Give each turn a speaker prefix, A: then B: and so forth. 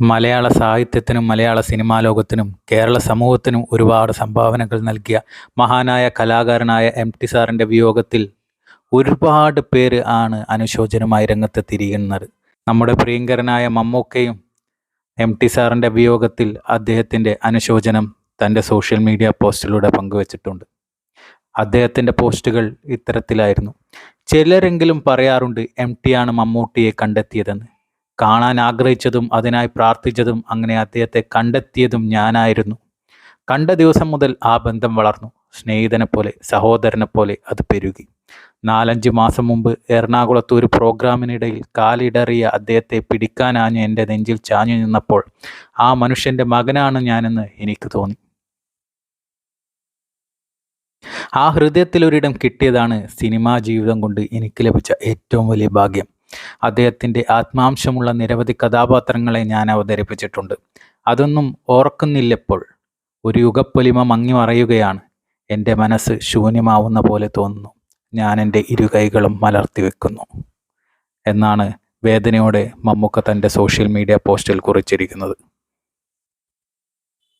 A: മലയാള സാഹിത്യത്തിനും മലയാള cinema ലോകത്തിനും കേരള സമൂഹത്തിനും ഒരുപാട് സംഭാവനകൾ നൽകിയ മഹാനായ കലാകാരനായ എം ടി സാറിന്റെ വിയോഗത്തിൽ ഒരുപാട് പേര് ആണ് അനുശോചനമായി രംഗത്തെത്തിയിരിക്കുന്നത്. നമ്മുടെ പ്രിയങ്കരനായ മമ്മൂക്കയും എം ടി സാറിന്റെ വിയോഗത്തിൽ അദ്ദേഹത്തിന്റെ അനുശോചനം തന്റെ സോഷ്യൽ മീഡിയ പോസ്റ്റിലൂടെ പങ്കുവച്ചിട്ടുണ്ട്. അദ്ദേഹത്തിന്റെ പോസ്റ്റുകൾ ഇത്തരത്തിലായിരുന്നു. ചിലരെങ്കിലും പറയാറുണ്ട് എം ടി ആണ് മമ്മൂട്ടിയെ കണ്ടെത്തിയതെന്ന്. കാണാൻ ആഗ്രഹിച്ചതും അതിനായി പ്രാർത്ഥിച്ചതും അങ്ങനെ അദ്ദേഹത്തെ കണ്ടെത്തിയതും ഞാനായിരുന്നു. കണ്ട ദിവസം മുതൽ ആ ബന്ധം വളർന്നു. സ്നേഹിതനെ പോലെ സഹോദരനെ പോലെ അത് പെരുകി. നാലഞ്ച് മാസം മുമ്പ് എറണാകുളത്ത് ഒരു പ്രോഗ്രാമിനിടയിൽ കാലിടറിയ അദ്ദേഹത്തെ പിടിക്കാനാഞ്ഞ് എന്റെ നെഞ്ചിൽ ചാഞ്ഞു നിന്നപ്പോൾ ആ മനുഷ്യന്റെ മകനാണ് ഞാനെന്ന് എനിക്ക് തോന്നി. ആ ഹൃദയത്തിലൊരിടം കിട്ടിയതാണ് സിനിമാ ജീവിതം കൊണ്ട് എനിക്ക് ലഭിച്ച ഏറ്റവും വലിയ ഭാഗ്യം. അദ്ദേഹത്തിന്റെ ആത്മാംശമുള്ള നിരവധി കഥാപാത്രങ്ങളെ ഞാൻ അവതരിപ്പിച്ചിട്ടുണ്ട്. അതൊന്നും ഓർക്കുന്നില്ലപ്പോൾ ഒരു യുഗപ്പൊലിമ മങ്ങി മറയുകയാണ്. എന്റെ മനസ്സ് ശൂന്യമാവുന്ന പോലെ തോന്നുന്നു. ഞാൻ എന്റെ ഇരുകൈകളും മലർത്തി വെക്കുന്നു. എന്നാണ് വേദനയോടെ മമ്മൂക്ക തന്റെ സോഷ്യൽ മീഡിയ പോസ്റ്റിൽ കുറിച്ചിരിക്കുന്നത്.